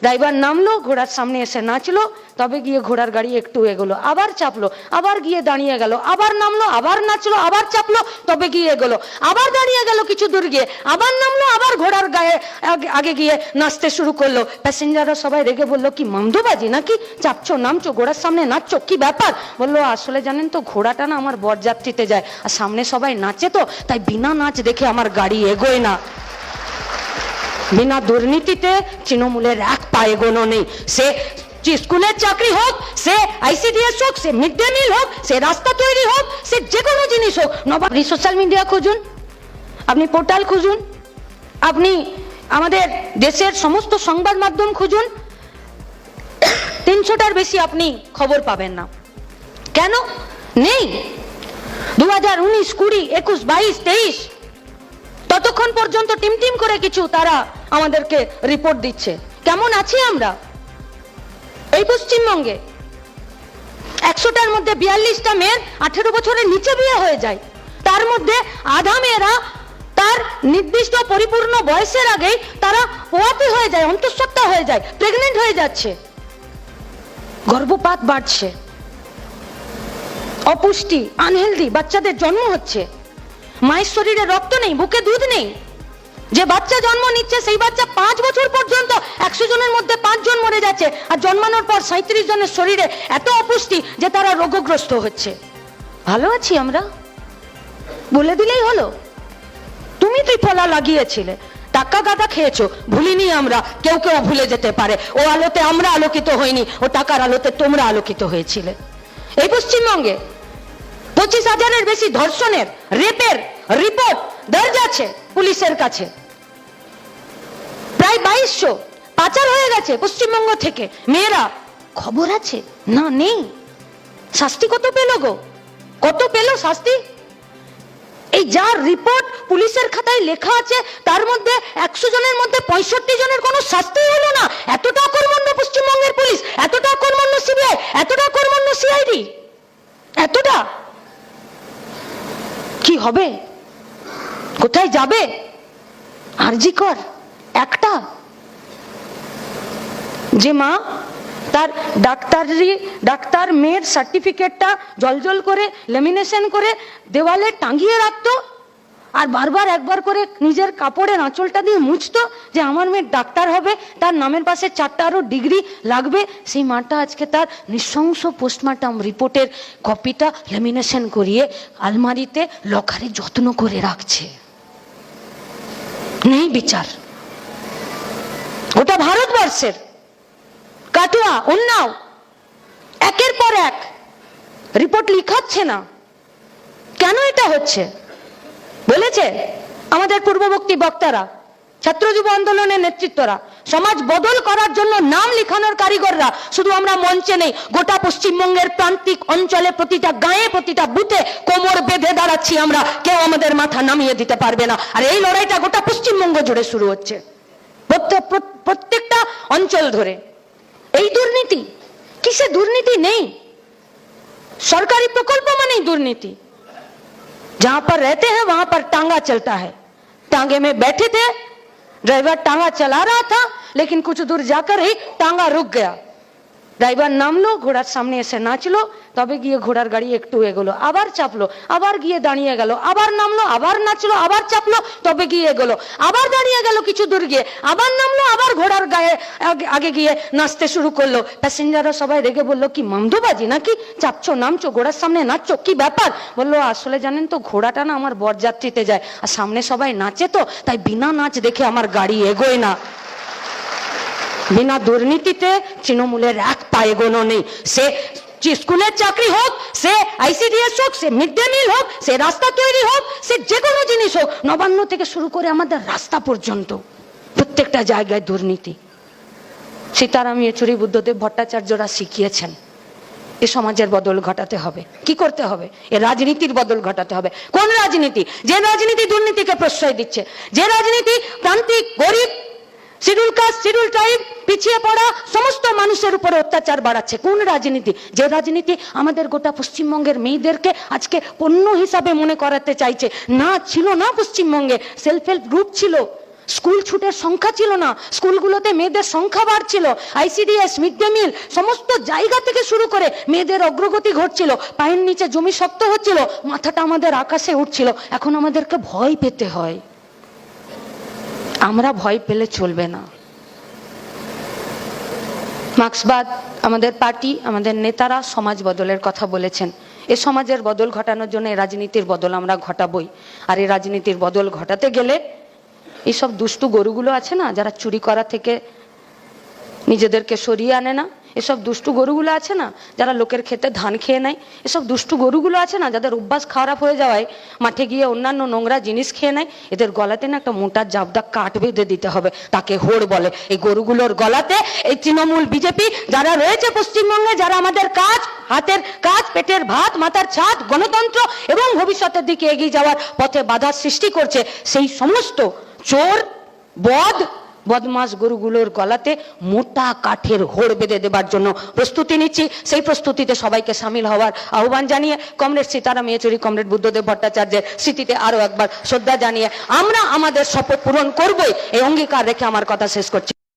Driver নামলো, ঘোড়ার সামনে এসে নাচলো, তবে গিয়ে ঘোড়ার গাড়ি একটু এগোলো, আবার চাপলো, আবার গিয়ে দাঁড়িয়ে গেল, আবার নামলো, আবার নাচলো, আবার চাপলো, তবে গিয়ে এগোলো, আবার দাঁড়িয়ে গেল কিছু দূর গিয়ে, আবার নামলো, আবার ঘোড়ার গায়ে আগে- গিয়ে নাচতে শুরু করল। প্যাসেঞ্জাররা সবাই রেগে বলল, কি মন্দবাজি নাকি? চাপছো, নামছো, ঘোড়ার সামনে নাচছো, কি ব্যাপার? বলল, আসলে জানেন তো, ঘোড়াটা না আমার বরযাত্রীতে যায়, আর সামনে সবাই নাচে তো, তাই বিনা নাচ দেখে আমার গাড়ি এগোয় না। বিনা দুর্নীতিতে তৃণমূলের এক পা এগোনো নেই। সে স্কুলের চাকরি হোক, সে আইসিডিএস হোক, সে মিড ডে মিল হোক, সে রাস্তা তৈরি হোক, সে যে কোনো জিনিস হোক, নবাব সোশ্যাল মিডিয়া খুঁজুন, আপনি পোর্টাল খুঁজুন, আপনি আমাদের দেশের সমস্ত সংবাদ মাধ্যম খুঁজুন, তিনশোটার বেশি আপনি খবর পাবেন না। কেন? নেই। দু হাজার উনিশ, কুড়ি, একুশ, বাইশ, তেইশ ততক্ষণ পর্যন্ত টিম টিম করে কিছু তারা আমাদেরকে রিপোর্ট দিচ্ছে। কেমন আছি আমরা? এই পশ্চিমবঙ্গে একশোটার মধ্যে বিয়াল্লিশটা মেয়ের আঠেরো বছরের নিচে বিয়ে হয়ে যায়। তার মধ্যে আধা মেয়েরা তার নির্দিষ্ট পরিপূর্ণ বয়সের আগেই তারা পোয়াতি হয়ে যায়, অন্তঃসত্ত্বা হয়ে যায় প্রেগনেন্ট হয়ে যাচ্ছে। গর্ভপাত বাড়ছে। অপুষ্টি আনহেলদি বাচ্চাদের জন্ম হচ্ছে। মায়ের শরীরে রক্ত নেই, বুকে দুধ নেই। যে বাচ্চা জন্ম নিচ্ছে, সেই বাচ্চা পাঁচ বছর পর্যন্ত একশো জনের মধ্যে পাঁচজন মরে যাচ্ছে। আর জন্মানোর পর সাঁত্রিশ জনের শরীরে এত অপুষ্টি যে তারা রোগগ্রস্ত হচ্ছে। ভালো আছি আমরা? বলে দিলেই হলো। তুমি তুই ফলা লাগিয়েছিলে টাকা গাদা খেয়েছো, ভুলিনি আমরা, কেউ কেউ ভুলে যেতে পারে। ও আলোতে আমরা আলোকিত হইনি, ও টাকার আলোতে তোমরা আলোকিত হয়েছিলে। এই পশ্চিমবঙ্গে পঁচিশ হাজারের বেশি ধর্ষণের রেপের রিপোর্ট দর্জ আছে পুলিশের কাছে। প্রায় বাইশশো পাচার হয়ে গেছে পশ্চিমবঙ্গ থেকে। মেয়েরা খবর আছে? না, নেই। শাস্তি কত পেল গো? কত পেল শাস্তি? এই যার রিপোর্ট পুলিশের খাতায় লেখা আছে, তার মধ্যে একশো জনের মধ্যে পঁয়ষট্টি জনের কোনো শাস্তি হলো না। এতটা কর্মণ্য পশ্চিমবঙ্গের পুলিশ এতটা কর্মণ্য সিবিআই এতটা কর্মণ্য সিআইডি এতটা হবে? কোথায় যাবে? আরজি কর, একটা। যে মা, তার ডাক্তারি, ডাক্তার মেয়ের সার্টিফিকেটটা জলজল করে লেমিনেশন করে দেওয়ালে টাঙিয়ে রাখতো। আর বারবার একবার করে নিজের কাপড়ের আঁচলটা দিয়ে মুছতো যে আমার মেয়ে ডাক্তার হবে, তার নামের পাশে চারটা আরও ডিগ্রি লাগবে। সেই মাটা আজকে তার নৃশংস পোস্টমর্টম রিপোর্টের কপিটা লেমিনেশন করিয়ে আলমারিতে লকারে যত্ন করে রাখছে। নেই বিচার। ওটা ভারতবর্ষের। কাটুয়া, উন্নাও। একের পর এক। রিপোর্ট লিখাচ্ছে না। কেন এটা হচ্ছে? বলেছে আমাদের পূর্ববর্তী বক্তারা, ছাত্র যুব আন্দোলনের নেতৃত্বরা, সমাজ বদল করার জন্য নাম লিখানোর কারিগররা, শুধু আমরা মঞ্চে নেই, গোটা পশ্চিমবঙ্গের প্রান্তিক অঞ্চলে প্রতিটা গায়ে, প্রতিটা বুথে কোমর বেঁধে দাঁড়াচ্ছি আমরা। কেউ আমাদের মাথা নামিয়ে দিতে পারবে না। আর এই লড়াইটা গোটা পশ্চিমবঙ্গ জুড়ে শুরু হচ্ছে। প্রত্যেক- প্রত্যেক- প্রত্যেকটা অঞ্চল ধরে। এই দুর্নীতি, কিসে দুর্নীতি নেই? সরকারি প্রকল্প মানেই দুর্নীতি। जहाँ पर रहते हैं, वहाँ पर टांगा चलता है। टांगे में बैठे थे, ड्राइवर टांगा चला रहा था, लेकिन कुछ दूर जाकर ही टांगा रुक गया। ড্রাইভার নামলো, ঘোড়ার সামনে এসে নাচলো, তবে গিয়ে ঘোড়ার গাড়ি একটু এগোলো, আবার চাপলো, আবার গিয়ে দাঁড়িয়ে গেল, আবার নামলো, আবার নাচলো, আবার চাপলো, তবে গিয়ে এগোলো, আবার দাঁড়িয়ে গেল কিছু দূর গিয়ে, আবার নামলো, আবার ঘোড়ার গায়ে আগে- গিয়ে নাচতে শুরু করল। প্যাসেঞ্জাররা সবাই রেগে বলল, কি মন্দবাজি নাকি? চাপছো, নামছো, ঘোড়ার সামনে নাচছো, কি ব্যাপার? বলল, আসলে জানেন তো, ঘোড়াটা না আমার বরযাত্রীতে যায়, আর সামনে সবাই নাচে তো, তাই বিনা নাচ দেখে আমার গাড়ি এগোয় না। বিনা দুর্নীতিতে তৃণমূলের এক পা এগোনো নেই। সে স্কুলের চাকরি হোক, সে আইসিডিএস হোক, সে মিড ডে মিল হোক, সে রাস্তা তৈরি হোক, সে যে কোনো জিনিস হোক, নবান্ন থেকে শুরু করে আমাদের রাস্তা পর্যন্ত প্রত্যেকটা জায়গায় দুর্নীতি। সীতারাম ইয়েচুরি বুদ্ধদেব ভট্টাচার্যরা শিখিয়েছেন, এ সমাজের বদল ঘটাতে হবে। কি করতে হবে? এ রাজনীতির বদল ঘটাতে হবে। কোন রাজনীতি? যে রাজনীতি দুর্নীতিকে প্রশ্রয় দিচ্ছে, যে রাজনীতি প্রান্তিক গরিব শিডিউল কাস্ট শিডিউল ট্রাইব পিছিয়ে পড়া, সমস্ত মানুষের উপরে অত্যাচার বাড়াচ্ছে। কোন রাজনীতি? যে রাজনীতি আমাদের গোটা পশ্চিমবঙ্গের মেয়েদেরকে আজকে পণ্য হিসাবে মনে করাতে চাইছে। না ছিল না পশ্চিমবঙ্গে। সেলফ হেল্প গ্রুপ ছিল। স্কুল ছুটের সংখ্যা ছিল না। স্কুলগুলোতে মেয়েদের সংখ্যা বাড়ছিল। আইসিডিএস মিড ডে মিল সমস্ত জায়গা থেকে শুরু করে মেয়েদের অগ্রগতি ঘটছিল। পায়ের নিচে জমি শক্ত হচ্ছিল। মাথাটা আমাদের আকাশে উঠছিল। এখন আমাদেরকে ভয় পেতে হয়। আমরা ভয় পেলে চলবে না। মার্ক্সবাদ আমাদের পার্টি, আমাদের নেতারা সমাজ বদলের কথা বলেছেন। এ সমাজের বদল ঘটানোর জন্য এই রাজনীতির বদল আমরা ঘটাবই। আর এই রাজনীতির বদল ঘটাতে গেলে এইসব দুষ্টু গরুগুলো আছে না, যারা চুরি করা থেকে নিজেদেরকে সরিয়ে আনে না এসব দুষ্টু গরুগুলো আছে না, যারা লোকের খেতে ধান খেয়ে নেয়, এসব দুষ্টু গরুগুলো আছে না, যাদের অভ্যাস খারাপ হয়ে যাওয়ায় মাঠে গিয়ে অন্যান্য নোংরা জিনিস খেয়ে নেয়, এদের গলাতে না একটা মোটা জাবদা কাঠ বেঁধে দিতে হবে, তাকে হোড় বলে। এই গরুগুলোর গলাতে এই তৃণমূল বিজেপি যারা রয়েছে পশ্চিমবঙ্গে, যারা আমাদের কাজ, হাতের কাজ, পেটের ভাত, মাথার ছাদ, গণতন্ত্র এবং ভবিষ্যতের দিকে এগিয়ে যাওয়ার পথে বাধার সৃষ্টি করছে, সেই সমস্ত চোর, বদ বদমাস গরুগুলোর গলাতে মোটা কাঠের হোড় বেঁধে দেবার জন্য প্রস্তুতি নিচ্ছি। সেই প্রস্তুতিতে সবাইকে সামিল হওয়ার আহ্বান জানিয়ে কমরেড সীতারাম ইয়েচুরি, কমরেড বুদ্ধদেব ভট্টাচার্যের স্মৃতিতে আরও একবার শ্রদ্ধা জানিয়ে আমরা আমাদের শপথ পূরণ করবই। এই অঙ্গীকার রেখে আমার কথা শেষ করছি।